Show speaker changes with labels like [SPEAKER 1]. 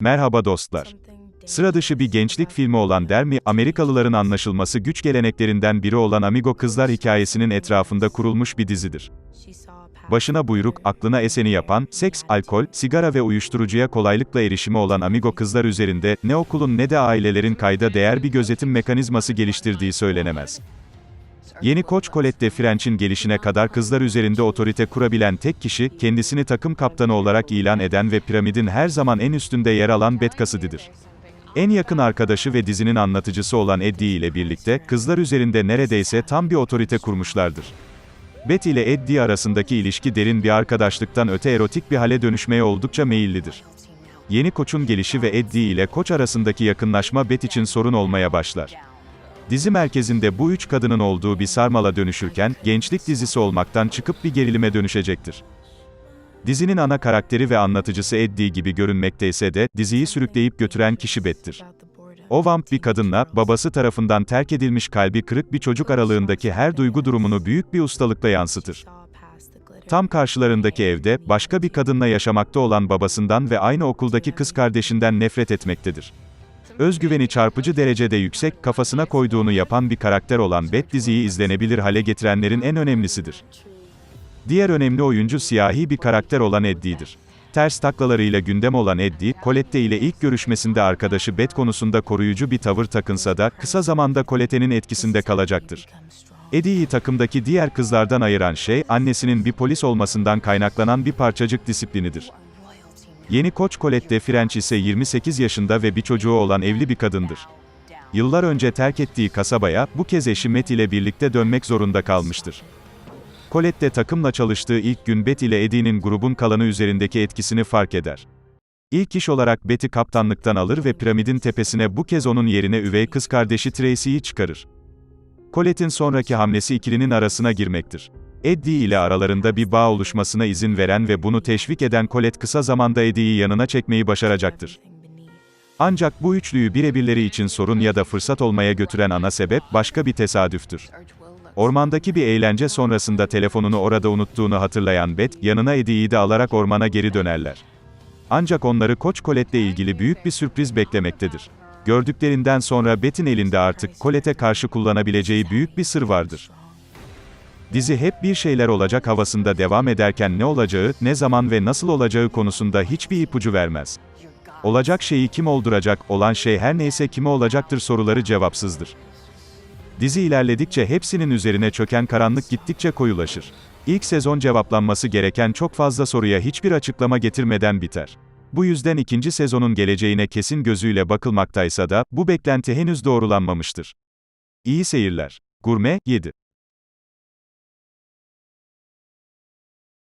[SPEAKER 1] Merhaba dostlar. Sıra dışı bir gençlik filmi olan Dermi, Amerikalıların anlaşılması güç geleneklerinden biri olan Amigo Kızlar hikayesinin etrafında kurulmuş bir dizidir. Başına buyruk, aklına eseni yapan, seks, alkol, sigara ve uyuşturucuya kolaylıkla erişimi olan Amigo kızlar üzerinde, ne okulun ne de ailelerin kayda değer bir gözetim mekanizması geliştirdiği söylenemez. Yeni koç Colette French'in gelişine kadar kızlar üzerinde otorite kurabilen tek kişi, kendisini takım kaptanı olarak ilan eden ve piramidin her zaman en üstünde yer alan Cassidy'dir. En yakın arkadaşı ve dizinin anlatıcısı olan Eddie ile birlikte, kızlar üzerinde neredeyse tam bir otorite kurmuşlardır. Beth ile Eddie arasındaki ilişki derin bir arkadaşlıktan öte erotik bir hale dönüşmeye oldukça meyillidir. Yeni koçun gelişi ve Eddie ile koç arasındaki yakınlaşma Beth için sorun olmaya başlar. Dizi merkezinde bu üç kadının olduğu bir sarmala dönüşürken, gençlik dizisi olmaktan çıkıp bir gerilime dönüşecektir. Dizinin ana karakteri ve anlatıcısı Eddie gibi görünmekteyse de, diziyi sürükleyip götüren kişi Beth'tir. O vamp bir kadınla, babası tarafından terk edilmiş kalbi kırık bir çocuk aralığındaki her duygu durumunu büyük bir ustalıkla yansıtır. Tam karşılarındaki evde, başka bir kadınla yaşamakta olan babasından ve aynı okuldaki kız kardeşinden nefret etmektedir. Özgüveni çarpıcı derecede yüksek, kafasına koyduğunu yapan bir karakter olan Beth diziyi izlenebilir hale getirenlerin en önemlisidir. Diğer önemli oyuncu siyahi bir karakter olan Eddie'dir. Ters taklalarıyla gündem olan Eddie, Colette ile ilk görüşmesinde arkadaşı Beth konusunda koruyucu bir tavır takınsa da, kısa zamanda Colette'nin etkisinde kalacaktır. Eddie'yi takımdaki diğer kızlardan ayıran şey, annesinin bir polis olmasından kaynaklanan bir parçacık disiplinidir. Yeni koç Colette French ise 28 yaşında ve bir çocuğu olan evli bir kadındır. Yıllar önce terk ettiği kasabaya, bu kez eşi Matt ile birlikte dönmek zorunda kalmıştır. Colette takımla çalıştığı ilk gün Beth ile Eddie'nin grubun kalanı üzerindeki etkisini fark eder. İlk iş olarak Beth'i kaptanlıktan alır ve piramidin tepesine bu kez onun yerine üvey kız kardeşi Tracy'yi çıkarır. Colette'in sonraki hamlesi ikilinin arasına girmektir. Eddie ile aralarında bir bağ oluşmasına izin veren ve bunu teşvik eden Colette kısa zamanda Eddie'yi yanına çekmeyi başaracaktır. Ancak bu üçlüyü birebirleri için sorun ya da fırsat olmaya götüren ana sebep başka bir tesadüftür. Ormandaki bir eğlence sonrasında telefonunu orada unuttuğunu hatırlayan Beth, yanına Eddie'yi de alarak ormana geri dönerler. Ancak onları Koç Colette'le ilgili büyük bir sürpriz beklemektedir. Gördüklerinden sonra Beth'in elinde artık Colette'e karşı kullanabileceği büyük bir sır vardır. Dizi hep bir şeyler olacak havasında devam ederken ne olacağı, ne zaman ve nasıl olacağı konusunda hiçbir ipucu vermez. Olacak şeyi kim olduracak, olan şey her neyse kime olacaktır soruları cevapsızdır. Dizi ilerledikçe hepsinin üzerine çöken karanlık gittikçe koyulaşır. İlk sezon cevaplanması gereken çok fazla soruya hiçbir açıklama getirmeden biter. Bu yüzden ikinci sezonun geleceğine kesin gözüyle bakılmaktaysa da, bu beklenti henüz doğrulanmamıştır. İyi seyirler. Gurme, 7.